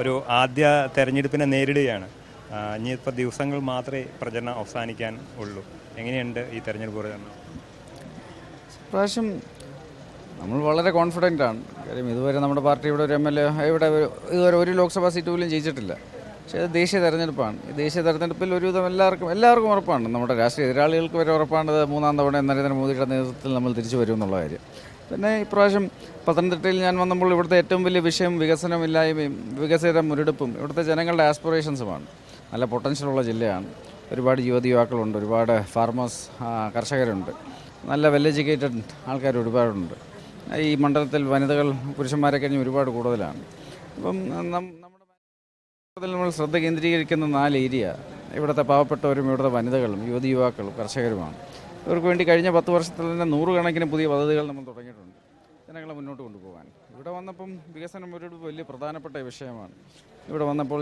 ഒരു ആദ്യ തെരഞ്ഞെടുപ്പിനെ നേരിടുകയാണ്. ഇനിയിപ്പോൾ ദിവസങ്ങൾ മാത്രമേ പ്രചരണം അവസാനിക്കാൻ ഉള്ളൂ. എങ്ങനെയുണ്ട് ഈ തെരഞ്ഞെടുപ്പ് പ്രചരണം? പ്രാവശ്യം നമ്മൾ വളരെ കോൺഫിഡന്റ് ആണ്. കാര്യം ഇതുവരെ നമ്മുടെ പാർട്ടി ഇവിടെ ഒരു എം എൽ എ ഇവിടെ ഇതുവരെ ഒരു ലോക്സഭാ സീറ്റ് പോലും ജയിച്ചിട്ടില്ല. പക്ഷേ അത് ദേശീയ തെരഞ്ഞെടുപ്പാണ്. ഈ ദേശീയ തെരഞ്ഞെടുപ്പിൽ ഒരുവിധം എല്ലാവർക്കും എല്ലാവർക്കും ഉറപ്പാണ്. നമ്മുടെ രാഷ്ട്രീയ എതിരാളികൾക്ക് വരെ ഉറപ്പാണ് മൂന്നാം തവണ നരേന്ദ്രമോദിയുടെ നേതൃത്വത്തിൽ നമ്മൾ തിരിച്ചു വരും എന്നുള്ള കാര്യം. പിന്നെ ഇപ്രാവശ്യം പത്തനംതിട്ടയിൽ ഞാൻ വന്നപ്പോൾ ഇവിടുത്തെ ഏറ്റവും വലിയ വിഷയം വികസനമില്ലായ്മയും വികസിത മുരടിപ്പും ഇവിടുത്തെ ജനങ്ങളുടെ ആസ്പിറേഷൻസുമാണ് നല്ല പൊട്ടൻഷ്യലുള്ള ജില്ലയാണ്. ഒരുപാട് യുവതി യുവാക്കളുണ്ട് ഒരുപാട് ഫാർമേഴ്സ് കർഷകരുണ്ട്. നല്ല വെൽ എഡ്യൂക്കേറ്റഡ് ആൾക്കാർ ഒരുപാടുണ്ട്. ഈ മണ്ഡലത്തിൽ വനിതകൾ പുരുഷന്മാരെ കഴിഞ്ഞ് ഒരുപാട് കൂടുതലാണ്. അപ്പം നമ്മുടെ നമ്മൾ ശ്രദ്ധ കേന്ദ്രീകരിക്കുന്ന നാല് ഏരിയ ഇവിടുത്തെ പാവപ്പെട്ടവരും ഇവിടുത്തെ വനിതകളും യുവതി യുവാക്കളും കർഷകരുമാണ്. ഇവർക്ക് വേണ്ടി കഴിഞ്ഞ പത്ത് വർഷത്തിൽ തന്നെ നൂറുകണക്കിന് പുതിയ പദ്ധതികൾ നമ്മൾ തുടങ്ങിയിട്ടുണ്ട്. ജനങ്ങളെ മുന്നോട്ട് കൊണ്ടുപോകാൻ. ഇവിടെ വന്നപ്പം വികസനം ഒരു വലിയ പ്രധാനപ്പെട്ട വിഷയമാണ്. ഇവിടെ വന്നപ്പോൾ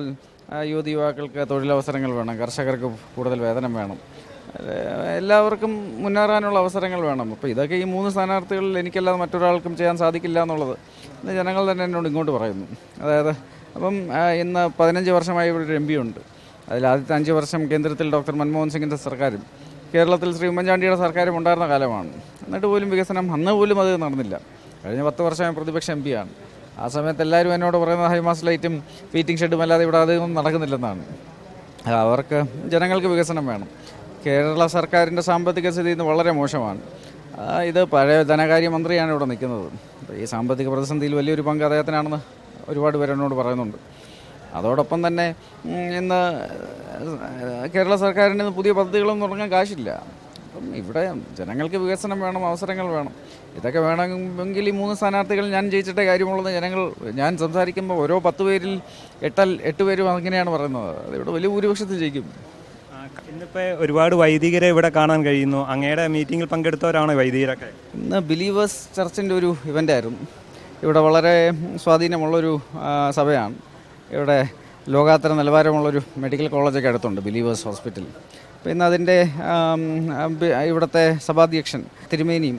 യുവതി യുവാക്കൾക്ക് തൊഴിലവസരങ്ങൾ വേണം കർഷകർക്ക് കൂടുതൽ വേതനം വേണം. എല്ലാവർക്കും മുന്നേറാനുള്ള അവസരങ്ങൾ വേണം. അപ്പോൾ ഇതൊക്കെ ഈ മൂന്ന് സ്ഥാനാർത്ഥികളിൽ എനിക്കല്ലാതെ മറ്റൊരാൾക്കും ചെയ്യാൻ സാധിക്കില്ല എന്നുള്ളത് ജനങ്ങൾ തന്നെ എന്നോട് ഇങ്ങോട്ട് പറയുന്നു. അതായത് അപ്പം ഇന്ന് പതിനഞ്ച് വർഷമായി ഇവിടെ ഒരു എം പി ഉണ്ട്. അതിൽ ആദ്യത്തെ അഞ്ച് വർഷം കേന്ദ്രത്തിൽ ഡോക്ടർ മൻമോഹൻ സിംഗിന്റെ സർക്കാരും കേരളത്തിൽ ശ്രീ ഉമ്മൻചാണ്ടിയുടെ സർക്കാരും ഉണ്ടായിരുന്ന കാലമാണ്. എന്നിട്ട് പോലും വികസനം അന്ന് പോലും അത് നടന്നില്ല. കഴിഞ്ഞ പത്ത് വർഷം ഞാൻ പ്രതിപക്ഷ എം പിയാണ് ആ സമയത്ത് എല്ലാവരും എന്നോട് പറയുന്നത് ഹൈമാസ് ലൈറ്റും ഫീറ്റിംഗ് ഷെഡും അല്ലാതെ ഇവിടെ അതൊന്നും നടക്കുന്നില്ലെന്നാണ്. അവർക്ക് ജനങ്ങൾക്ക് വികസനം വേണം. കേരള സർക്കാരിന്റെ സാമ്പത്തിക സ്ഥിതി ഇന്ന് വളരെ മോശമാണ്. ഇത് പഴയ ധനകാര്യ മന്ത്രിയാണ് ഇവിടെ നിൽക്കുന്നത്. ഈ സാമ്പത്തിക പ്രതിസന്ധിയിൽ വലിയൊരു പങ്ക് അദ്ദേഹത്തിനാണെന്ന് ഒരുപാട് പേര് എന്നോട് പറയുന്നുണ്ട്. അതോടൊപ്പം തന്നെ ഇന്ന് കേരള സർക്കാരിന് പുതിയ പദ്ധതികളൊന്നും തുടങ്ങാൻ കാശില്ല. അപ്പം ഇവിടെ ജനങ്ങൾക്ക് വികസനം വേണം അവസരങ്ങൾ വേണം. ഇതൊക്കെ വേണമെങ്കിൽ ഈ മൂന്ന് സ്ഥാനാർത്ഥികൾ ഞാൻ ജയിച്ചിട്ടേ കാര്യമുള്ളത് ജനങ്ങൾ ഞാൻ സംസാരിക്കുമ്പോൾ ഓരോ പത്ത് പേരിൽ എട്ടൽ എട്ട് പേരും അങ്ങനെയാണ് പറയുന്നത്. അത് ഇവിടെ വലിയ ഭൂരിപക്ഷത്തിൽ ജയിക്കും. ഇന്നിപ്പോൾ ഒരുപാട് വൈദികരെ ഇവിടെ കാണാൻ കഴിയുന്നു. അങ്ങയുടെ മീറ്റിങ്ങിൽ പങ്കെടുത്തവരാണ് വൈദികരൊക്കെ. ഇന്ന് ബിലീവേഴ്സ് ചർച്ചിന്റെ ഒരു ഇവന്റ് ആയിരുന്നു. ഇവിടെ വളരെ സ്വാധീനമുള്ളൊരു സഭയാണ്. ഇവിടെ ലോകാത്തര നിലവാരമുള്ളൊരു മെഡിക്കൽ കോളേജൊക്കെ അടുത്തുണ്ട് ബിലീവേഴ്സ് ഹോസ്പിറ്റൽ. അപ്പോൾ ഇന്ന് അതിന്റെ ഇവിടുത്തെ സഭാധ്യക്ഷൻ തിരുമേനിയും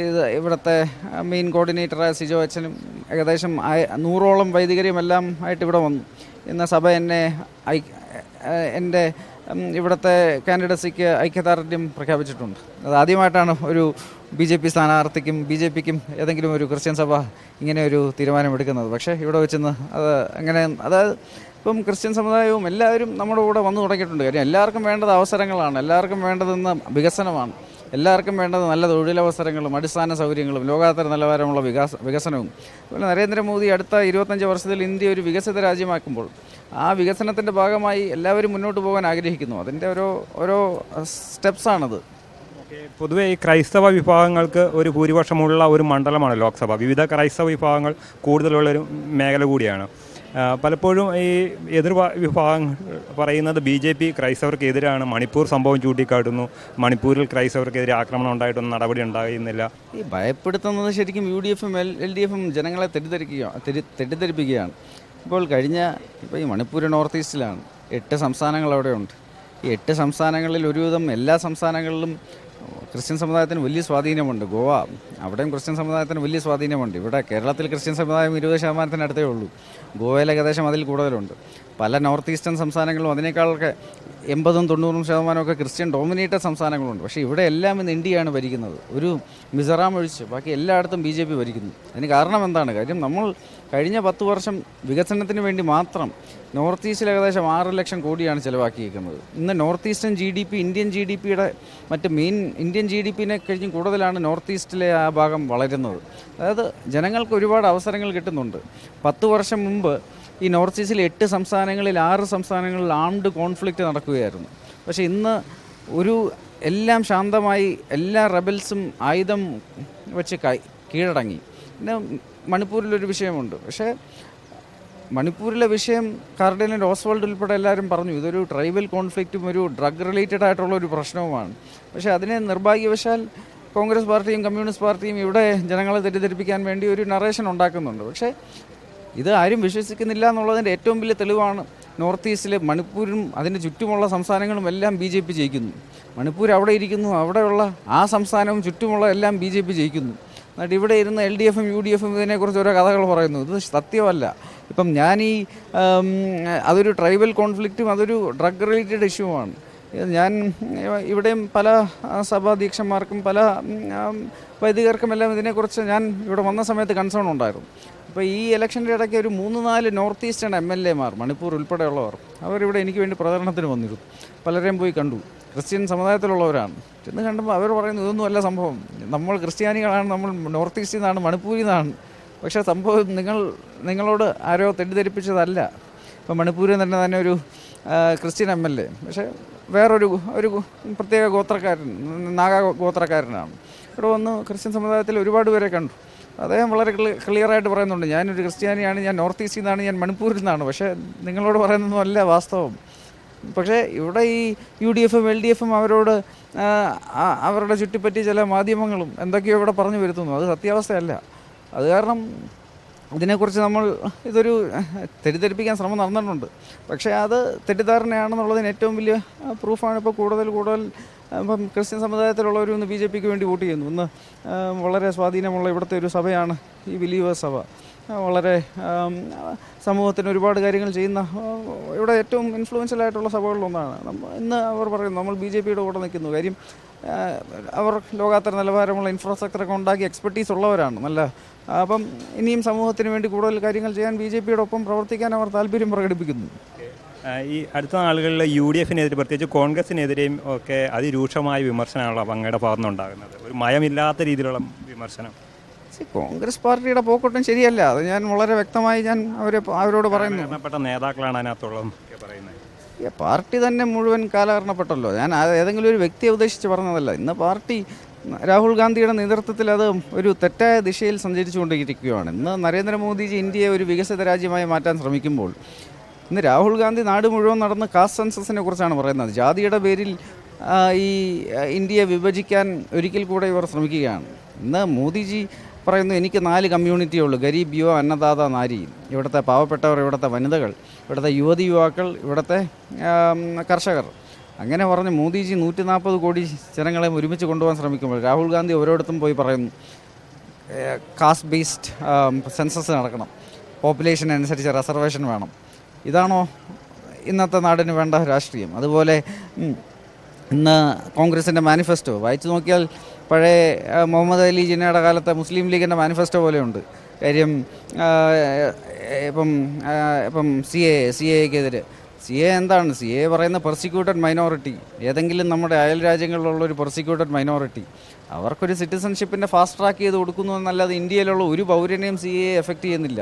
ഇത് ഇവിടുത്തെ മെയിൻ കോർഡിനേറ്ററായ സിജോ അച്ഛനും ഏകദേശം നൂറോളം വൈദികരും എല്ലാം ആയിട്ട് ഇവിടെ വന്നു. ഇന്ന് സഭ എന്നെ ഐ എന്റെ ഇവിടുത്തെ കാൻഡിഡസിക്ക് ഐക്യദാർഢ്യം പ്രഖ്യാപിച്ചിട്ടുണ്ട്. അത് ആദ്യമായിട്ടാണ് ഒരു ബി ജെ പി സ്ഥാനാർത്ഥിക്കും ബി ജെ പിക്കും ഏതെങ്കിലും ഒരു ക്രിസ്ത്യൻ സഭ ഇങ്ങനെ ഒരു തീരുമാനമെടുക്കുന്നത്. പക്ഷേ ഇവിടെ വെച്ചെന്ന് അത് അങ്ങനെ അതായത് ഇപ്പം ക്രിസ്ത്യൻ സമുദായവും എല്ലാവരും നമ്മുടെ കൂടെ വന്നു തുടങ്ങിയിട്ടുണ്ട്. കാര്യം എല്ലാവർക്കും വേണ്ടത് അവസരങ്ങളാണ് എല്ലാവർക്കും വേണ്ടതെന്ന് വികസനമാണ്. എല്ലാവർക്കും വേണ്ടത് നല്ല തൊഴിലവസരങ്ങളും അടിസ്ഥാന സൗകര്യങ്ങളും ലോകാത്തര നിലവാരമുള്ള വികാസ വികസനവും. അതുപോലെ നരേന്ദ്രമോദി അടുത്ത ഇരുപത്തഞ്ച് വർഷത്തിൽ ഇന്ത്യ ഒരു വികസിത രാജ്യമാക്കുമ്പോൾ ആ വികസനത്തിന്റെ ഭാഗമായി എല്ലാവരും മുന്നോട്ട് പോകാൻ ആഗ്രഹിക്കുന്നു. അതിന്റെ ഓരോ ഓരോ സ്റ്റെപ്സാണത്. പൊതുവേ ഈ ക്രൈസ്തവ വിഭാഗങ്ങൾക്ക് ഒരു ഭൂരിപക്ഷമുള്ള ഒരു മണ്ഡലമാണ് ലോക്സഭ. വിവിധ ക്രൈസ്തവ വിഭാഗങ്ങൾ കൂടുതലുള്ള ഒരു മേഖല കൂടിയാണ്. പലപ്പോഴും ഈ എതിർ വിഭാഗം പറയുന്നത് ബി ജെ പി ക്രൈസ്തവർക്കെതിരാണ്. മണിപ്പൂർ സംഭവം ചൂണ്ടിക്കാട്ടുന്നു. മണിപ്പൂരിൽ ക്രൈസ്തവർക്കെതിരെ ആക്രമണം ഉണ്ടായിട്ടൊന്നും നടപടി ഉണ്ടാകുന്നില്ല ഈ ഭയപ്പെടുത്തുന്നത് ശരിക്കും യു ഡി എഫും എൽ എൽ ഡി എഫും ജനങ്ങളെ തെറ്റിദ്ധരിക്കുക തെറ്റി തെറ്റിദ്ധരിപ്പിക്കുകയാണ്. ഇപ്പോൾ കഴിഞ്ഞ ഇപ്പോൾ ഈ മണിപ്പൂർ നോർത്ത് ഈസ്റ്റിലാണ്. എട്ട് സംസ്ഥാനങ്ങൾ അവിടെയുണ്ട്. ഈ എട്ട് സംസ്ഥാനങ്ങളിൽ ഒരുവിധം എല്ലാ സംസ്ഥാനങ്ങളിലും ക്രിസ്ത്യൻ സമുദായത്തിന് വലിയ സ്വാധീനമുണ്ട്. ഗോവ അവിടെയും ക്രിസ്ത്യൻ സമുദായത്തിന് വലിയ സ്വാധീനമുണ്ട്. ഇവിടെ കേരളത്തിൽ ക്രിസ്ത്യൻ സമുദായം ഇരുപത് ശതമാനത്തിനടുത്തേ ഉള്ളൂ. ഗോവയിൽ ഏകദേശം അതിൽ കൂടുതലുണ്ട്. പല നോർത്ത് ഈസ്റ്റേൺ സംസ്ഥാനങ്ങളും അതിനേക്കാളൊക്കെ എൺപതും തൊണ്ണൂറും ശതമാനമൊക്കെ ക്രിസ്ത്യൻ ഡോമിനേറ്റഡ് സംസ്ഥാനങ്ങളുണ്ട്. പക്ഷേ ഇവിടെ എല്ലാം ഇന്ന് ഇന്ത്യയാണ് ഭരിക്കുന്നത്. ഒരു മിസോറാം ഒഴിച്ച് ബാക്കി എല്ലായിടത്തും ബി ജെ പി ഭരിക്കുന്നു. അതിന് കാരണം എന്താണ്? കാര്യം നമ്മൾ കഴിഞ്ഞ പത്ത് വർഷം വികസനത്തിന് വേണ്ടി മാത്രം നോർത്ത് ഈസ്റ്റിൽ ഏകദേശം ആറ് ലക്ഷം കോടിയാണ് ചിലവാക്കിയിരിക്കുന്നത്. ഇന്ന് north eastern G D P Indian G D പിയുടെ മറ്റ് മെയിൻ ഇന്ത്യൻ ജി ഡി പിനെ കഴിഞ്ഞും കൂടുതലാണ് നോർത്ത് ഈസ്റ്റിലെ ആ ഭാഗം വളരുന്നത്. അതായത് ജനങ്ങൾക്ക് ഒരുപാട് അവസരങ്ങൾ കിട്ടുന്നുണ്ട്. പത്ത് വർഷം മുമ്പ് ഈ നോർത്ത് ഈസ്റ്റിൽ എട്ട് സംസ്ഥാനങ്ങളിൽ ആറ് സംസ്ഥാനങ്ങളിൽ ആംഡ് കോൺഫ്ലിക്റ്റ് നടക്കുകയായിരുന്നു. പക്ഷേ ഇന്ന് ഒരു എല്ലാം ശാന്തമായി എല്ലാ റബൽസും ആയുധം വെച്ച് കൈ കീഴടങ്ങി. പിന്നെ മണിപ്പൂരിലൊരു വിഷയമുണ്ട്. പക്ഷേ മണിപ്പൂരിലെ വിഷയം കാർഡിനൽ ഓസ്വാൾഡ് ഉൾപ്പെടെ എല്ലാവരും പറഞ്ഞു ഇതൊരു ട്രൈബൽ കോൺഫ്ലിക്റ്റും ഒരു ഡ്രഗ് റിലേറ്റഡ് ആയിട്ടുള്ള ഒരു പ്രശ്നവുമാണ്. പക്ഷേ അതിനെ നിർഭാഗ്യവശാൽ കോൺഗ്രസ് പാർട്ടിയും കമ്മ്യൂണിസ്റ്റ് പാർട്ടിയും ഇവിടെ ജനങ്ങളെ തെറ്റിദ്ധരിപ്പിക്കാൻ വേണ്ടി ഒരു നറേഷൻ ഉണ്ടാക്കുന്നുണ്ട്. പക്ഷേ ഇത് ആരും വിശ്വസിക്കുന്നില്ല എന്നുള്ളതിന്റെ ഏറ്റവും വലിയ തെളിവാണ് നോർത്ത് ഈസ്റ്റിലെ മണിപ്പൂരും അതിന്റെ ചുറ്റുമുള്ള സംസ്ഥാനങ്ങളും എല്ലാം ബി ജെ പി ജയിക്കുന്നു. മണിപ്പൂർ അവിടെ ഇരിക്കുന്നു അവിടെയുള്ള ആ സംസ്ഥാനവും ചുറ്റുമുള്ള എല്ലാം ബി ജെ പി ജയിക്കുന്നു. എന്നിട്ട് ഇവിടെ ഇരുന്ന് എൽ ഡി എഫും യു ഡി എഫും ഇതിനെക്കുറിച്ച് ഓരോ കഥകൾ പറയുന്നു. ഇത് സത്യമല്ല. ഇപ്പം ഞാൻ ഈ അതൊരു ട്രൈബൽ കോൺഫ്ലിക്റ്റും അതൊരു ഡ്രഗ് റിലേറ്റഡ് ഇഷ്യൂമാണ് ഞാൻ ഇവിടെയും പല സഭാധ്യക്ഷന്മാർക്കും പല വൈദികർക്കും എല്ലാം ഇതിനെക്കുറിച്ച് ഞാൻ ഇവിടെ വന്ന സമയത്ത് കൺസേൺ ഉണ്ടായിരുന്നു. അപ്പോൾ ഈ ഇലക്ഷന്റെ ഇടയ്ക്ക് ഒരു മൂന്ന് നാല് നോർത്ത് ഈസ്റ്റേൺ എം എൽ എമാർ മണിപ്പൂർ ഉൾപ്പെടെയുള്ളവർ അവരിവിടെ എനിക്ക് വേണ്ടി പ്രചരണത്തിന് വന്നിരുന്നു. പലരെയും പോയി കണ്ടു. ക്രിസ്ത്യൻ സമുദായത്തിലുള്ളവരാണ്. ചെന്ന് കണ്ടുമ്പോൾ അവർ പറയുന്നു ഇതൊന്നുമല്ല സംഭവം. നമ്മൾ ക്രിസ്ത്യാനികളാണ് നമ്മൾ നോർത്ത് ഈസ്റ്റിൽ നിന്നാണ് മണിപ്പൂരിൽ നിന്നാണ്. പക്ഷേ സംഭവം നിങ്ങൾ നിങ്ങളോട് ആരോ തെറ്റിദ്ധരിപ്പിച്ചതല്ല. ഇപ്പോൾ മണിപ്പൂരിൽ തന്നെ തന്നെ ഒരു ക്രിസ്ത്യൻ എം എൽ എ. പക്ഷേ വേറൊരു ഒരു പ്രത്യേക ഗോത്രക്കാരൻ നാഗ ഗോത്രക്കാരനാണ്. ഇവിടെ വന്ന് ക്രിസ്ത്യൻ സമുദായത്തിൽ ഒരുപാട് പേരെ കണ്ടു. അദ്ദേഹം വളരെ ക്ലിയറായിട്ട് പറയുന്നുണ്ട്. ഞാനൊരു ക്രിസ്ത്യാനിയാണ് ഞാൻ നോർത്ത് ഈസ്റ്റിൽ നിന്നാണ് ഞാൻ മണിപ്പൂരിൽ നിന്നാണ്. പക്ഷേ നിങ്ങളോട് പറയുന്നതൊന്നും അല്ല വാസ്തവം. പക്ഷേ ഇവിടെ ഈ യു ഡി എഫും എൽ ഡി എഫും അവരോട് അവരുടെ ചുറ്റിപ്പറ്റി ചില മാധ്യമങ്ങളും എന്തൊക്കെയോ ഇവിടെ പറഞ്ഞു വരുത്തുന്നു. അത് സത്യാവസ്ഥയല്ല. അത് കാരണം ഇതിനെക്കുറിച്ച് നമ്മൾ ഇതൊരു തെറ്റിദ്ധരിപ്പിക്കാൻ ശ്രമം നടന്നിട്ടുണ്ട്. പക്ഷേ അത് തെറ്റിദ്ധാരണയാണെന്നുള്ളതിന് ഏറ്റവും വലിയ പ്രൂഫാണ് ഇപ്പോൾ കൂടുതൽ കൂടുതൽ ഇപ്പം ക്രിസ്ത്യൻ സമുദായത്തിലുള്ളവർ ഇന്ന് ബി ജെ പിക്ക് വേണ്ടി വോട്ട് ചെയ്യുന്നു. ഇന്ന് വളരെ സ്വാധീനമുള്ള ഇവിടുത്തെ ഒരു സഭയാണ് ഈ ബിലീവേഴ്സ് സഭ. വളരെ സമൂഹത്തിന് ഒരുപാട് കാര്യങ്ങൾ ചെയ്യുന്ന ഇവിടെ ഏറ്റവും ഇൻഫ്ലുവൻഷ്യൽ ആയിട്ടുള്ള സഭകളിലൊന്നാണ് ഇന്ന് അവർ പറയുന്നു നമ്മൾ ബി ജെ പിയുടെ കൂടെ നിൽക്കുന്നു. കാര്യം അവർ ലോകാത്തര നിലവാരമുള്ള ഇൻഫ്രാസ്ട്രക്ചറൊക്കെ ഉണ്ടാക്കി എക്സ്പെർട്ടീസ് ഉള്ളവരാണ്. നല്ല അപ്പം ഇനിയും സമൂഹത്തിന് വേണ്ടി കൂടുതൽ കാര്യങ്ങൾ ചെയ്യാൻ ബി ജെ പിയുടെ ഒപ്പം പ്രവർത്തിക്കാൻ അവർ താല്പര്യം പ്രകടിപ്പിക്കുന്നു. ഈ അടുത്ത നാളുകളിൽ യു ഡി എഫിനെതിരെ പ്രത്യേകിച്ച് കോൺഗ്രസിനെതിരെയും ഒക്കെ അതിരൂക്ഷമായ വിമർശനമാണല്ലോ അങ്ങയുടെ ഭാഗത്തുനിന്നുണ്ടാകുന്നത്. ഒരു മയമില്ലാത്ത രീതിയിലുള്ള വിമർശനം. കോൺഗ്രസ് പാർട്ടിയുടെ പോക്കൊട്ടും ശരിയല്ല. അത് ഞാൻ വളരെ വ്യക്തമായി ഞാൻ അവരെ അവരോട് പറയുന്നു. നേതാക്കളാണ് അതിനകത്തുള്ളതും പറയുന്നത്. പാർട്ടി തന്നെ മുഴുവൻ കാലഹരണപ്പെട്ടല്ലോ. ഞാൻ ഏതെങ്കിലും ഒരു വ്യക്തിയെ ഉദ്ദേശിച്ച് പറഞ്ഞതല്ല. ഇന്ന് പാർട്ടി രാഹുൽ ഗാന്ധിയുടെ നേതൃത്വത്തിൽ അത് ഒരു തെറ്റായ ദിശയിൽ സഞ്ചരിച്ചുകൊണ്ടിരിക്കുകയാണ്. ഇന്ന് നരേന്ദ്രമോദിജി ഇന്ത്യയെ ഒരു വികസിത രാജ്യമായി മാറ്റാൻ ശ്രമിക്കുമ്പോൾ ഇന്ന് രാഹുൽ ഗാന്ധി നാട് മുഴുവൻ നടന്ന് കാസ്റ്റ് സെൻസസിനെ കുറിച്ചാണ് പറയുന്നത്. ജാതിയുടെ പേരിൽ ഈ ഇന്ത്യയെ വിഭജിക്കാൻ ഒരിക്കൽ കൂടെ ഇവർ ശ്രമിക്കുകയാണ്. ഇന്ന് മോദിജി പറയുന്നു എനിക്ക് നാല് കമ്മ്യൂണിറ്റിയേ ഉള്ളൂ. ഗരീബ് യുവ അന്നദാത നാരി. ഇവിടുത്തെ പാവപ്പെട്ടവർ ഇവിടുത്തെ വനിതകൾ ഇവിടുത്തെ യുവതി യുവാക്കൾ ഇവിടുത്തെ കർഷകർ. അങ്ങനെ പറഞ്ഞ് മോദിജി നൂറ്റി നാൽപ്പത് കോടി ജനങ്ങളെ ഒരുമിച്ച് കൊണ്ടുപോകാൻ ശ്രമിക്കുമ്പോൾ രാഹുൽ ഗാന്ധി ഓരോയിടത്തും പോയി പറയുന്നു കാസ്റ്റ് ബേസ്ഡ് സെൻസസ് നടക്കണം. പോപ്പുലേഷൻ അനുസരിച്ച് റിസർവേഷൻ വേണം. ഇതാണോ ഇന്നത്തെ നാടിന് വേണ്ട രാഷ്ട്രീയം? അതുപോലെ ഇന്ന് കോൺഗ്രസിന്റെ മാനിഫെസ്റ്റോ. വായിച്ചു നോക്കിയാൽ പഴയ മുഹമ്മദ് അലി ജിന്നയുടെ കാലത്തെ മുസ്ലിം ലീഗിന്റെ മാനിഫെസ്റ്റോ പോലെയുണ്ട്. കാര്യം ഇപ്പം ഇപ്പം സി എ സി എക്കെതിരെ സി എ എന്താണ്? സി എ പറയുന്ന പെർസിക്യൂട്ടഡ് മൈനോറിറ്റി ഏതെങ്കിലും നമ്മുടെ അയൽ രാജ്യങ്ങളിലുള്ള ഒരു പെർസിക്യൂട്ടഡ് മൈനോറിറ്റി അവർക്കൊരു സിറ്റിസൺഷിപ്പിന്റെ ഫാസ്റ്റ് ട്രാക്ക് ചെയ്ത് കൊടുക്കുന്നു എന്നല്ലാതെ ഇന്ത്യയിലുള്ള ഒരു പൗരനെയും സി എ എഫക്റ്റ് ചെയ്യുന്നില്ല.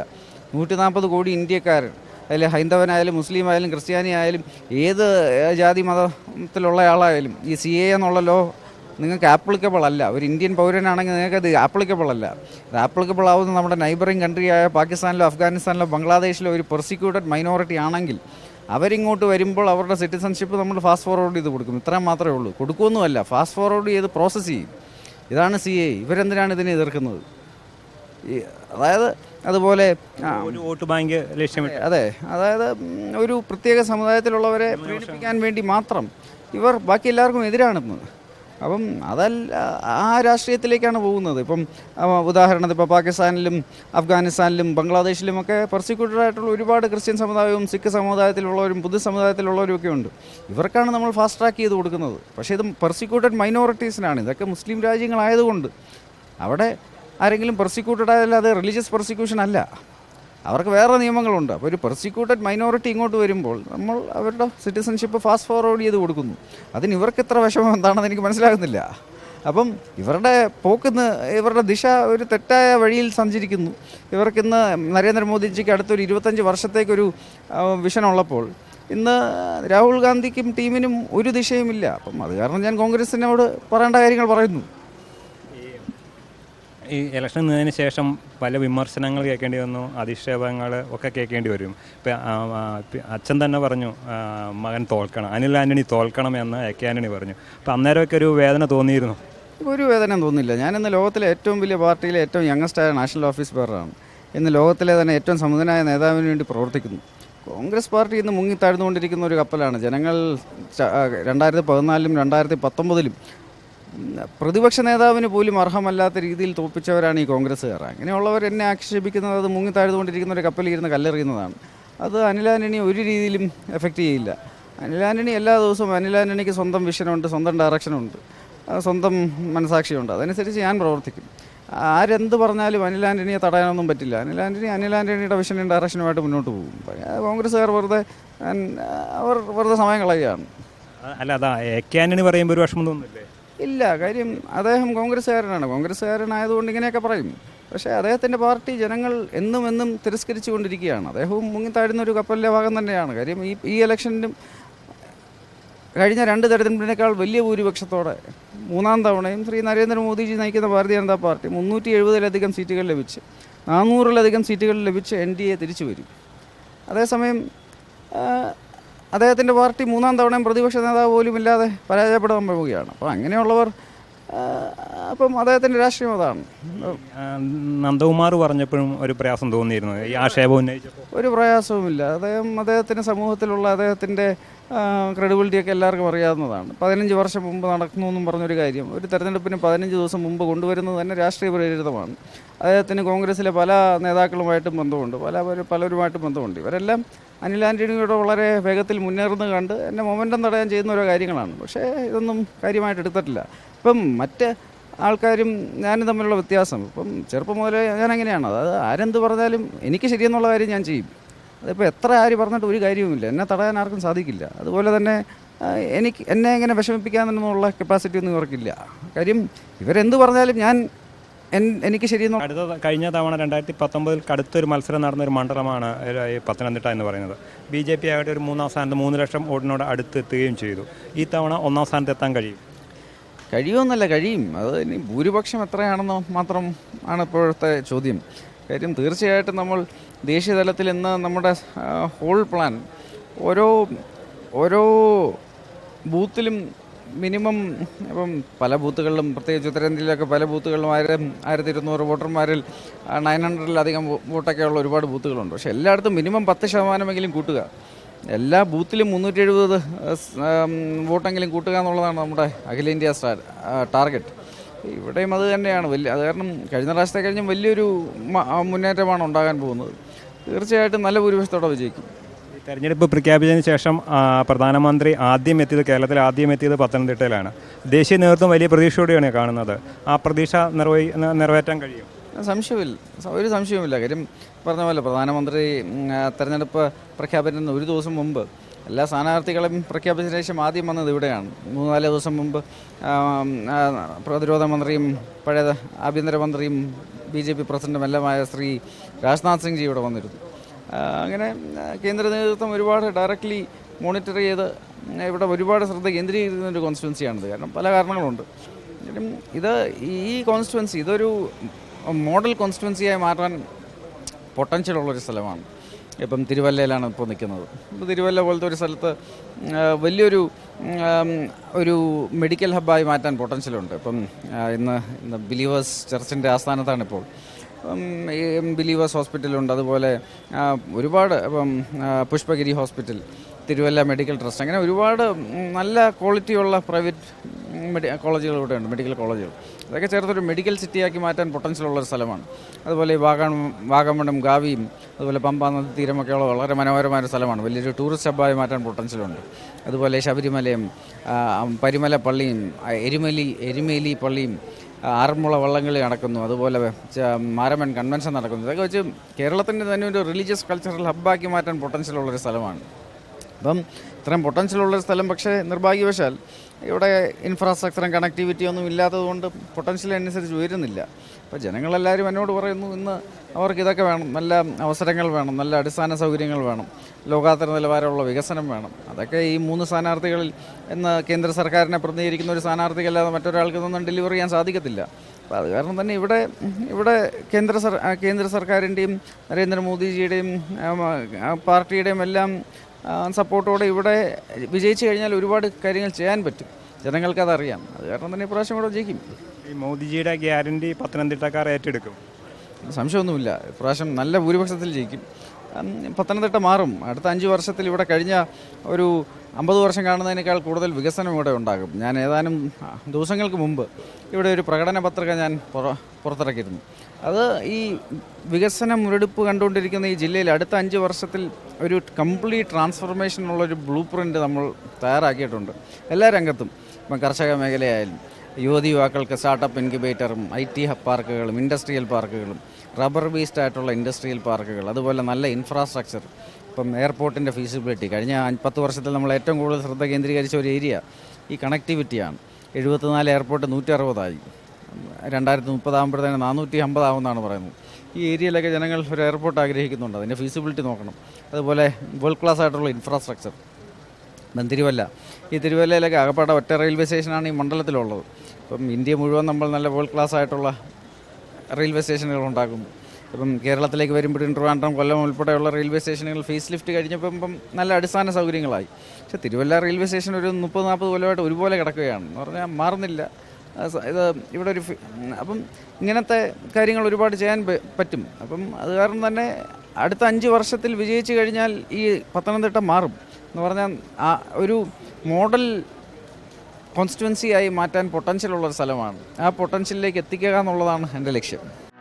നൂറ്റി നാൽപ്പത് കോടി ഇന്ത്യക്കാരൻ. അതിൽ ഹൈന്ദവനായാലും മുസ്ലിം ആയാലും ക്രിസ്ത്യാനി ആയാലും ഏത് ജാതി മതത്തിലുള്ള ആളായാലും ഈ സി എ എന്നുള്ള ലോ നിങ്ങൾക്ക് ആപ്ലിക്കബിൾ അല്ല. ഒരു ഇന്ത്യൻ പൗരനാണെങ്കിൽ നിങ്ങൾക്ക് അത് ആപ്ലിക്കബിൾ അല്ല. അത് ആപ്ലിക്കബിൾ ആവുന്ന നമ്മുടെ നൈബറിങ് കൺട്രിയായ പാകിസ്ഥാനിലോ അഫ്ഗാനിസ്ഥാനിലോ ബംഗ്ലാദേശിലോ ഒരു പ്രോസിക്യൂട്ടഡ് മൈനോറിറ്റി ആണെങ്കിൽ അവരിങ്ങോട്ട് വരുമ്പോൾ അവരുടെ സിറ്റിസൺഷിപ്പ് നമ്മൾ ഫാസ്റ്റ് ഫോർവേഡ് ചെയ്ത് കൊടുക്കും ഇത്രയും മാത്രമേ ഉള്ളൂ. കൊടുക്കുമൊന്നുമല്ല ഫാസ്റ്റ് ഫോർവേഡ് ചെയ്ത് പ്രോസസ്സ് ചെയ്യും. ഇതാണ് സി എ. ഇവരെന്തിനാണ് ഇതിനെ എതിർക്കുന്നത്? അതായത് അതുപോലെ ഒരു വോട്ട് ബാങ്ക് ലക്ഷ്യമിട്ട്. അതെ അതായത് ഒരു പ്രത്യേക സമുദായത്തിലുള്ളവരെ പ്രീണിപ്പിക്കാൻ വേണ്ടി മാത്രം ഇവർ ബാക്കി എല്ലാവർക്കും എതിരാണെന്ന്. അപ്പം അതല്ല ആ രാഷ്ട്രീയത്തിലേക്കാണ് പോകുന്നത്. ഇപ്പം ഉദാഹരണത്തിന് ഇപ്പോൾ പാകിസ്ഥാനിലും അഫ്ഗാനിസ്ഥാനിലും ബംഗ്ലാദേശിലുമൊക്കെ പ്രോസിക്യൂട്ടഡ് ആയിട്ടുള്ള ഒരുപാട് ക്രിസ്ത്യൻ സമുദായവും സിഖ് സമുദായത്തിലുള്ളവരും ബുദ്ധ സമുദായത്തിലുള്ളവരും ഒക്കെ ഉണ്ട്. ഇവർക്കാണ് നമ്മൾ ഫാസ്റ്റ് ട്രാക്ക് ചെയ്ത് കൊടുക്കുന്നത്. പക്ഷേ ഇത് പെർസിക്യൂട്ടഡ് മൈനോറിറ്റീസിനാണ് ഇതൊക്കെ മുസ്ലിം രാജ്യങ്ങളായതുകൊണ്ട് അവിടെ ആരെങ്കിലും പ്രോസിക്യൂട്ടഡ് അത് റിലീജിയസ് പ്രോസിക്യൂഷൻ അല്ല. അവർക്ക് വേറെ നിയമങ്ങളുണ്ട്. അപ്പോൾ ഒരു പ്രോസിക്യൂട്ടഡ് മൈനോറിറ്റി ഇങ്ങോട്ട് വരുമ്പോൾ നമ്മൾ അവരുടെ സിറ്റിസൺഷിപ്പ് ഫാസ്റ്റ് ഫോർവേഡ് ചെയ്ത് കൊടുക്കുന്നു. അതിന് ഇവർക്ക് ഇത്ര വിഷമം എന്താണെന്ന് എനിക്ക് മനസ്സിലാകുന്നില്ല. അപ്പം ഇവരുടെ പോക്കിന്ന് ഇവരുടെ ദിശ ഒരു തെറ്റായ വഴിയിൽ സഞ്ചരിക്കുന്നു. ഇവർക്കിന്ന് നരേന്ദ്രമോദിജിക്ക് അടുത്തൊരു ഇരുപത്തഞ്ച് വർഷത്തേക്കൊരു വിഷനുള്ളപ്പോൾ ഇന്ന് രാഹുൽ ഗാന്ധിക്കും ടീമിനും ഒരു ദിശയുമില്ല. അപ്പം അത് കാരണം ഞാൻ കോൺഗ്രസിനോട് പറയേണ്ട കാര്യങ്ങൾ പറയുന്നു. ഈ ഇലക്ഷൻ നിന്നതിന് ശേഷം പല വിമർശനങ്ങൾ കേൾക്കേണ്ടി വന്നു അധിക്ഷേപങ്ങൾ ഒക്കെ കേൾക്കേണ്ടി വരും. ഇപ്പം അച്ഛൻ തന്നെ പറഞ്ഞു മകൻ തോൽക്കണം അനിൽ ആന്റണി തോൽക്കണം എന്ന് എ കെ ആന്റണി പറഞ്ഞു. അപ്പം അന്നേരമൊക്കെ ഒരു വേദന തോന്നിയിരുന്നു. ഒരു വേദന തോന്നില്ല. ഞാനിന്ന് ലോകത്തിലെ ഏറ്റവും വലിയ പാർട്ടിയിലെ ഏറ്റവും യങ്ങസ്റ്റായ നാഷണൽ ഓഫീസ് ബെയറാണ് ഇന്ന് ലോകത്തിലെ തന്നെ ഏറ്റവും സമുദനായ നേതാവിന് വേണ്ടി പ്രവർത്തിക്കുന്നു. കോൺഗ്രസ് പാർട്ടി ഇന്ന് മുങ്ങി താഴ്ന്നുകൊണ്ടിരിക്കുന്ന ഒരു കപ്പലാണ്. ജനങ്ങൾ രണ്ടായിരത്തി പതിനാലിലും രണ്ടായിരത്തി പത്തൊമ്പതിലും പ്രതിപക്ഷ നേതാവിന് പോലും അർഹമല്ലാത്ത രീതിയിൽ തോൽപ്പിച്ചവരാണ് ഈ കോൺഗ്രസ്സുകാർ. അങ്ങനെയുള്ളവർ എന്നെ ആക്ഷേപിക്കുന്നത് അത് മുങ്ങി താഴ്ന്നുകൊണ്ടിരിക്കുന്ന ഒരു കപ്പലിൽ ഇരുന്ന് കല്ലെറിയുന്നതാണ്. അത് അനിലാന്റണി ഒരു രീതിയിലും എഫക്റ്റ് ചെയ്യില്ല. അനിലാന്റണി എല്ലാ ദിവസവും അനിലാന്റണിക്ക് സ്വന്തം വിഷനുണ്ട് സ്വന്തം ഡയറക്ഷനുണ്ട് സ്വന്തം മനസാക്ഷിയുണ്ട്. അതനുസരിച്ച് ഞാൻ പ്രവർത്തിക്കും. ആരെന്ത് പറഞ്ഞാലും അനിലാന്റണിയെ തടയാനൊന്നും പറ്റില്ല. അനിലാന്റണി അനിലാന്റണിയുടെ വിഷനും ഡയറക്ഷനുമായിട്ട് മുന്നോട്ട് പോകും. കോൺഗ്രസ്സുകാർ വെറുതെ അവർ വെറുതെ സമയം കളയുകയാണ്. അല്ല അതാ എ കെ ആന്റണി പറയുമ്പോൾ ഒരു വിഷമം തോന്നുന്നില്ലേ? ഇല്ല കാര്യം അദ്ദേഹം കോൺഗ്രസ്സുകാരനാണ്. കോൺഗ്രസ്സുകാരനായതുകൊണ്ട് ഇങ്ങനെയൊക്കെ പറയും. പക്ഷേ അദ്ദേഹത്തിന്റെ പാർട്ടി ജനങ്ങൾ എന്നും എന്നും തിരസ്കരിച്ചു കൊണ്ടിരിക്കുകയാണ് അദ്ദേഹവും മുങ്ങിത്താഴുന്ന ഒരു കപ്പലിലെ ഭാഗം തന്നെയാണ്. കാര്യം ഈ ഈ ഇലക്ഷനിലും കഴിഞ്ഞ രണ്ട് തെരഞ്ഞെടുപ്പിനേക്കാൾ വലിയ ഭൂരിപക്ഷത്തോടെ മൂന്നാം തവണയും ശ്രീ നരേന്ദ്രമോദിജി നയിക്കുന്ന ഭാരതീയ ജനതാ പാർട്ടി മുന്നൂറ്റി എഴുപതിലധികം സീറ്റുകൾ ലഭിച്ച് നാനൂറിലധികം സീറ്റുകൾ ലഭിച്ച് എൻ ഡി എ തിരിച്ചു വരും. അതേസമയം അദ്ദേഹത്തിന്റെ പാർട്ടി മൂന്നാം തവണയും പ്രതിപക്ഷ നേതാവ് പോലും ഇല്ലാതെ പരാജയപ്പെടാൻ പോവുകയാണ്. അപ്പോൾ അങ്ങനെയുള്ളവർ അപ്പം അദ്ദേഹത്തിന്റെ രാഷ്ട്രീയം അതാണ്. നന്ദകുമാർ പറഞ്ഞപ്പോഴും ഒരു പ്രയാസം തോന്നിയിരുന്നു. ഈ ആക്ഷേപം ഉന്നയിച്ചപ്പോൾ. ഒരു പ്രയാസവുമില്ല. അദ്ദേഹം അദ്ദേഹത്തിന്റെ സമൂഹത്തിലുള്ള അദ്ദേഹത്തിന്റെ ക്രെഡിബിലിറ്റിയൊക്കെ എല്ലാവർക്കും അറിയാവുന്നതാണ്. പതിനഞ്ച് വർഷം മുമ്പ് നടക്കുന്നു എന്നും പറഞ്ഞൊരു കാര്യം. ഒരു തെരഞ്ഞെടുപ്പിന് പതിനഞ്ച് ദിവസം മുമ്പ് കൊണ്ടുവരുന്നത് തന്നെ രാഷ്ട്രീയ പ്രേരിതമാണ്. അദ്ദേഹത്തിന് കോൺഗ്രസ്സിലെ പല നേതാക്കളുമായിട്ടും ബന്ധമുണ്ട്. പല പല- പലരുമായിട്ടും ബന്ധമുണ്ട്. ഇവരെല്ലാം അനിൽ ആന്റണിയുടെ വളരെ വേഗത്തിൽ മുന്നേറുന്നത് കണ്ട് എന്നെ മൊമെന്റം തടയാൻ ചെയ്യുന്ന ഓരോ കാര്യങ്ങളാണ്. പക്ഷേ ഇതൊന്നും കാര്യമായിട്ട് എടുത്തിട്ടില്ല. ഇപ്പം മറ്റ് ആൾക്കാരും ഞാനും തമ്മിലുള്ള വ്യത്യാസം. ഇപ്പം ചെറുപ്പം മുതലേ ഞാൻ അങ്ങനെയാണ് അതായത് ആരെന്ത് പറഞ്ഞാലും എനിക്ക് ശരിയെന്നുള്ള കാര്യം ഞാൻ ചെയ്യും. അതിപ്പോൾ എത്ര ആര് പറഞ്ഞിട്ട് ഒരു കാര്യവുമില്ല. എന്നെ തടയാൻ ആർക്കും സാധിക്കില്ല. അതുപോലെ തന്നെ എനിക്ക് എന്നെ എങ്ങനെ വിഷമിപ്പിക്കാമെന്നുള്ള കപ്പാസിറ്റി ഒന്നും ഇവർക്കില്ല. കാര്യം ഇവരെന്ത് പറഞ്ഞാലും ഞാൻ എനിക്ക് ശരിയെന്ന് അടുത്ത കഴിഞ്ഞ തവണ രണ്ടായിരത്തി പത്തൊമ്പതിൽ കടുത്തൊരു മത്സരം നടന്ന ഒരു മണ്ഡലമാണ് പത്തനംതിട്ട എന്ന് പറയുന്നത്. ബി ജെ പി ആയിട്ട് ഒരു മൂന്നാം സ്ഥാനത്ത് മൂന്ന് ലക്ഷം വോട്ടിനോട് അടുത്തെത്തുകയും ചെയ്തു. ഈ തവണ ഒന്നാം സ്ഥാനത്ത് എത്താൻ കഴിയും? കഴിയുമെന്നല്ല കഴിയും. അത് ഇനി ഭൂരിപക്ഷം എത്രയാണെന്നോ മാത്രം ആണ് ഇപ്പോഴത്തെ ചോദ്യം. കാര്യം തീർച്ചയായിട്ടും നമ്മൾ ദേശീയ തലത്തിൽ ഇന്ന് നമ്മുടെ ഹോൾ പ്ലാൻ ഓരോ ഓരോ ബൂത്തിലും മിനിമം ഇപ്പം പല ബൂത്തുകളിലും പ്രത്യേകിച്ച് ഉത്തരേന്ത്യയിലൊക്കെ പല ബൂത്തുകളിലും ആയിരം ആയിരത്തി ഇരുന്നൂറ് വോട്ടർമാരിൽ നയൻ ഹൺഡ്രഡിലധികം വോട്ടൊക്കെ ഉള്ള ഒരുപാട് ബൂത്തുകളുണ്ട്. പക്ഷേ എല്ലായിടത്തും മിനിമം പത്ത് ശതമാനമെങ്കിലും കൂട്ടുക. എല്ലാ ബൂത്തിലും മുന്നൂറ്റി എഴുപത് വോട്ടെങ്കിലും കൂട്ടുക എന്നുള്ളതാണ് നമ്മുടെ അഖിലേന്ത്യാ ടാർഗറ്റ് ഇവിടെയും അത് തന്നെയാണ്. വലിയ അത് കാരണം കഴിഞ്ഞ പ്രാവശ്യത്തെ കഴിഞ്ഞും വലിയൊരു മുന്നേറ്റമാണ് ഉണ്ടാകാൻ പോകുന്നത്. തീർച്ചയായിട്ടും നല്ല ഭൂരിപക്ഷത്തോടെ വിജയിക്കും. തെരഞ്ഞെടുപ്പ് പ്രഖ്യാപിച്ചതിന് ശേഷം പ്രധാനമന്ത്രി ആദ്യം എത്തിയത് കേരളത്തിൽ ആദ്യം എത്തിയത് പത്തനംതിട്ടയിലാണ്. ദേശീയ നേതൃത്വം വലിയ പ്രതീക്ഷയോടെയാണ് കാണുന്നത്. ആ പ്രതീക്ഷ നിറവേറ്റാൻ കഴിയും. സംശയമില്ല. ഒരു സംശയവുമില്ല. കാര്യം പറഞ്ഞ പോലെ പ്രധാനമന്ത്രി തെരഞ്ഞെടുപ്പ് പ്രഖ്യാപനത്തിന് ഒരു ദിവസം മുമ്പ് എല്ലാ സ്ഥാനാർത്ഥികളും പ്രഖ്യാപിച്ചതിന് ശേഷം ആദ്യം വന്നത് ഇവിടെയാണ്. മൂന്നാൽ ദിവസം മുമ്പ് പ്രതിരോധ മന്ത്രിയും പഴയ ആഭ്യന്തരമന്ത്രിയും ബി ജെ പി പ്രസിഡന്റും എല്ലാമായ ശ്രീ രാജ്നാഥ് സിംഗ് ജി ഇവിടെ വന്നിരുന്നു. അങ്ങനെ കേന്ദ്ര നേതൃത്വം ഒരുപാട് ഡയറക്റ്റ്ലി മോണിറ്റർ ചെയ്ത് ഇവിടെ ഒരുപാട് ശ്രദ്ധ കേന്ദ്രീകരിക്കുന്ന ഒരു കോൺസ്റ്റുവൻസിയാണിത് കാരണം പല കാരണങ്ങളുണ്ട്. ഇത് ഈ കോൺസ്റ്റുവൻസി ഇതൊരു മോഡൽ കോൺസ്റ്റിറ്റ്വൻസിയായി മാറാൻ പൊട്ടൻഷ്യൽ ഉള്ളൊരു സ്ഥലമാണ്. ഇപ്പം തിരുവല്ലയിലാണ് ഇപ്പോൾ നിൽക്കുന്നത്. ഇപ്പോൾ തിരുവല്ല പോലത്തെ ഒരു സ്ഥലത്ത് വലിയൊരു ഒരു മെഡിക്കൽ ഹബ്ബായി മാറ്റാൻ പൊട്ടൻഷ്യലുണ്ട് ഇപ്പം ഇന്ന് ഇന്ന് ബിലീവേഴ്സ് ചർച്ചിന്റെ ആസ്ഥാനത്താണ് ഇപ്പോൾ. ഇപ്പം ഈ ബിലീവേഴ്സ് ഹോസ്പിറ്റലുണ്ട് അതുപോലെ ഒരുപാട് ഇപ്പം Pushpagiri hospital Thiruvalla medical trust. അങ്ങനെ ഒരുപാട് നല്ല ക്വാളിറ്റിയുള്ള പ്രൈവറ്റ് കോളേജുകൾ ഇവിടെ ഉണ്ട് മെഡിക്കൽ കോളേജുകൾ അതൊക്കെ ചേർത്തൊരു മെഡിക്കൽ സിറ്റിയാക്കി മാറ്റാൻ പൊട്ടൻഷ്യൽ ഉള്ള ഒരു സ്ഥലമാണ്. അതുപോലെ വാഗമൺ വാഗമണും ഗാവിയും അതുപോലെ പമ്പ നദി തീരമൊക്കെയുള്ള വളരെ മനോഹരമായ ഒരു സ്ഥലമാണ്. വലിയൊരു ടൂറിസ്റ്റ് ഹബ്ബായി മാറ്റാൻ പൊട്ടൻഷ്യലുണ്ട് അതുപോലെ ശബരിമലയും പരിമല പള്ളിയും എരുമലി എരുമേലി പള്ളിയും ആറന്മുള വള്ളംകളി നടക്കുന്നു. അതുപോലെ മാരമൻ കൺവെൻഷൻ നടക്കുന്നു. ഇതൊക്കെ വെച്ച് കേരളത്തിന്റെ തന്നെ ഒരു റിലീജിയസ് കൾച്ചറൽ ഹബ്ബാക്കി മാറ്റാൻ പൊട്ടൻഷ്യൽ ഉള്ളൊരു സ്ഥലമാണ്. അപ്പം ഇത്രയും പൊട്ടൻഷ്യൽ ഉള്ളൊരു സ്ഥലം പക്ഷേ നിർഭാഗ്യവശാൽ ഇവിടെ ഇൻഫ്രാസ്ട്രക്ചറും കണക്ടിവിറ്റി ഒന്നും ഇല്ലാത്തതുകൊണ്ട് പൊട്ടൻഷ്യൽ അനുസരിച്ച് ഉയരുന്നില്ല. അപ്പോൾ ജനങ്ങളെല്ലാവരും എന്നോട് പറയുന്നു ഇന്ന് അവർക്ക് ഇതൊക്കെ വേണം നല്ല അവസരങ്ങൾ വേണം നല്ല അടിസ്ഥാന സൗകര്യങ്ങൾ വേണം ലോകാത്തര നിലവാരമുള്ള വികസനം വേണം. അതൊക്കെ ഈ മൂന്ന് സ്ഥാനാർത്ഥികളിൽ ഇന്ന് കേന്ദ്ര സർക്കാരിനെ പ്രതിനിധീകരിക്കുന്ന ഒരു സ്ഥാനാർത്ഥിക്കല്ലാതെ മറ്റൊരാൾക്ക് ഇതൊന്നും ഡെലിവർ ചെയ്യാൻ സാധിക്കത്തില്ല. അപ്പോൾ അത് കാരണം തന്നെ ഇവിടെ ഇവിടെ കേന്ദ്ര സർ കേന്ദ്ര സർക്കാരിന്റെയും നരേന്ദ്രമോദിജിയുടെയും പാർട്ടിയുടെയും എല്ലാം സപ്പോർട്ടോടെ ഇവിടെ വിജയിച്ചു കഴിഞ്ഞാൽ ഒരുപാട് കാര്യങ്ങൾ ചെയ്യാൻ പറ്റും. ജനങ്ങൾക്കതറിയാം അത് കാരണം തന്നെ ഇപ്രാവശ്യം കൂടെ വിജയിക്കും ഈ മോദിജിയുടെ ഗ്യാരണ്ടി പത്തനംതിട്ടക്കാർ ഏറ്റെടുക്കും. സംശയമൊന്നുമില്ല. ഇപ്രാവശ്യം നല്ല ഭൂരിപക്ഷത്തിൽ ജയിക്കും. പത്തനംതിട്ട മാറും. അടുത്ത അഞ്ച് വർഷത്തിൽ ഇവിടെ കഴിഞ്ഞ ഒരു അമ്പത് വർഷം കാണുന്നതിനേക്കാൾ കൂടുതൽ വികസനം ഇവിടെ ഉണ്ടാകും. ഞാൻ ഏതാനും ദിവസങ്ങൾക്ക് മുമ്പ് ഇവിടെ ഒരു പ്രകടന പത്രിക ഞാൻ പുറ- പുറത്തിറക്കിയിരുന്നു. അത് ഈ വികസന മുരടിപ്പ് കണ്ടുകൊണ്ടിരിക്കുന്ന ഈ ജില്ലയിൽ അടുത്ത അഞ്ച് വർഷത്തിൽ ഒരു കംപ്ലീറ്റ് ട്രാൻസ്ഫോർമേഷനുള്ള ഒരു ബ്ലൂ പ്രിന്റ് നമ്മൾ തയ്യാറാക്കിയിട്ടുണ്ട്. എല്ലാ രംഗത്തും ഇപ്പം കർഷക മേഖലയായാലും യുവതി യുവാക്കൾക്ക് സ്റ്റാർട്ടപ്പ് ഇൻക്യുബേറ്ററും ഐ ടി ഹബ് പാർക്കുകളും ഇൻഡസ്ട്രിയൽ പാർക്കുകളും റബ്ബർ ബേസ്ഡ് ആയിട്ടുള്ള ഇൻഡസ്ട്രിയൽ പാർക്കുകൾ അതുപോലെ നല്ല ഇൻഫ്രാസ്ട്രക്ചർ ഇപ്പം എയർപോർട്ടിന്റെ ഫീസിബിലിറ്റി കഴിഞ്ഞ പത്ത് വർഷത്തിൽ നമ്മൾ ഏറ്റവും കൂടുതൽ ശ്രദ്ധ കേന്ദ്രീകരിച്ച ഒരു ഏരിയ ഈ കണക്ടിവിറ്റിയാണ് എഴുപത്തിനാല് എയർപോർട്ട് നൂറ്റി അറുപതായി രണ്ടായിരത്തി മുപ്പതാകുമ്പോഴത്തേന് നാനൂറ്റി അമ്പതാവുമെന്നാണ് പറയുന്നത്. ഈ ഏരിയയിലൊക്കെ ജനങ്ങൾ ഒരു എയർപോർട്ട് ആഗ്രഹിക്കുന്നുണ്ട്. അതിന്റെ ഫീസിബിലിറ്റി നോക്കണം. അതുപോലെ വേൾഡ് ക്ലാസ് ആയിട്ടുള്ള ഇൻഫ്രാസ്ട്രക്ചർ തിരുവല്ല. ഈ തിരുവല്ലയിലൊക്കെ അകപ്പെട്ട ഒറ്റ റെയിൽവേ സ്റ്റേഷനാണ് ഈ മണ്ഡലത്തിലുള്ളത്. ഇപ്പം ഇന്ത്യ മുഴുവൻ നമ്മൾ നല്ല വേൾഡ് ക്ലാസ് ആയിട്ടുള്ള റെയിൽവേ സ്റ്റേഷനുകൾ ഉണ്ടാക്കുന്നു ഇപ്പം കേരളത്തിലേക്ക് വരുമ്പോഴും ട്രിവാൻഡ്രം കൊല്ലം ഉൾപ്പെടെയുള്ള റെയിൽവേ സ്റ്റേഷനുകൾ ഫേസ് ലിഫ്റ്റ് കഴിഞ്ഞപ്പം ഇപ്പം നല്ല അടിസ്ഥാന സൗകര്യങ്ങളായി. പക്ഷേ തിരുവല്ല റെയിൽവേ സ്റ്റേഷൻ ഒരു മുപ്പത് നാൽപ്പത് കൊല്ലമായിട്ട് ഒരുപോലെ കിടക്കുകയാണ്. എന്ന് പറഞ്ഞാൽ മാറുന്നില്ല. ഇത് ഇവിടെ ഒരു അപ്പം ഇങ്ങനത്തെ കാര്യങ്ങൾ ഒരുപാട് ചെയ്യാൻ പറ്റും. അപ്പം അത് കാരണം തന്നെ അടുത്ത അഞ്ച് വർഷത്തിൽ വിജയിച്ചു കഴിഞ്ഞാൽ ഈ പത്തനംതിട്ട മാറും. എന്ന് പറഞ്ഞാൽ ആ ഒരു മോഡൽ കോൺസ്റ്റിറ്റ്യുവൻസി ആയി മാറ്റാൻ പൊട്ടൻഷ്യൽ ഉള്ള ഒരു സ്ഥലമാണ്. ആ പൊട്ടൻഷ്യലിലേക്ക് എത്തിക്കുക എന്നുള്ളതാണ് എന്റെ ലക്ഷ്യം.